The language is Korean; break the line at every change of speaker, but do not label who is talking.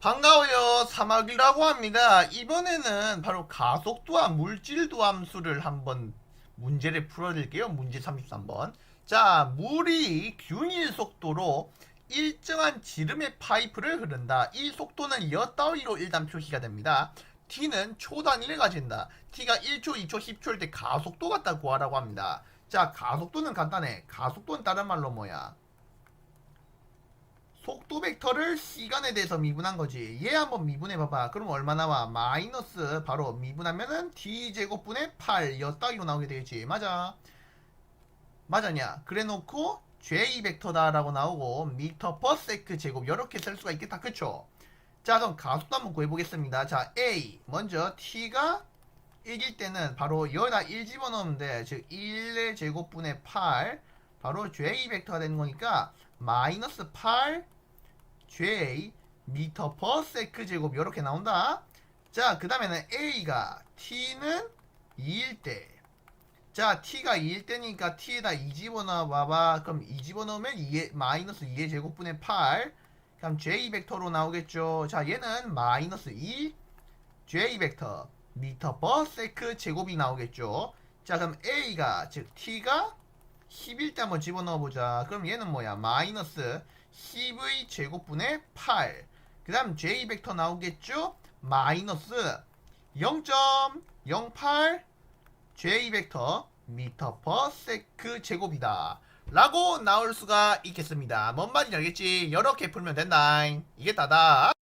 반가워요. 사막이라고 합니다. 이번에는 바로 가속도와 물질도 함수를 한번 문제를 풀어드릴게요. 문제 33번. 자, 물이 균일 속도로 일정한 지름의 파이프를 흐른다. 이 속도는 여 따위로 일단 표시가 됩니다. t는 초 단위를 가진다. t가 1초, 2초, 10초일 때 가속도 갖다 구하라고 합니다. 자, 가속도는 간단해. 가속도는 다른 말로 뭐야? 속도 벡터를 시간에 대해서 미분한 거지. 얘 한번 미분해 봐봐. 그럼 얼마 나와? 마이너스 바로 미분하면은 d 제곱분의 8 였다기로 나오게 되겠지. 맞아. 맞았냐? 그래 놓고 j 벡터다라고 나오고 미터 퍼 세크 제곱 이렇게 쓸 수가 있겠다. 그쵸? 자, 그럼 가속도 한번 구해 보겠습니다. 자, a 먼저 t가 1일 때는 바로 여기다 1 집어넣으면 돼. 즉 1의 제곱분의 8 바로 j 벡터가 되는 거니까 마이너스 8 j 미터 퍼 세크 제곱 이렇게 나온다. 자, 그 다음에는 a가 t는 2일 때. 자, t가 2일 때니까 t에다 2 집어넣어 봐봐. 그럼 2 집어넣으면 2의, 마이너스 2의 제곱분의 8. 그럼 j 벡터로 나오겠죠. 자, 얘는 마이너스 2 j 벡터 미터 퍼 세크 제곱이 나오겠죠. 자, 그럼 a가 즉 t가 10일 때 한번 집어넣어 보자. 그럼 얘는 뭐야? 마이너스 10의 제곱분의 8. 그 다음 j 벡터 나오겠죠? 마이너스 0.08 j 벡터 미터 퍼 세크 제곱이다. 라고 나올 수가 있겠습니다. 뭔 말인지 알겠지? 이렇게 풀면 된다. 이게 다다.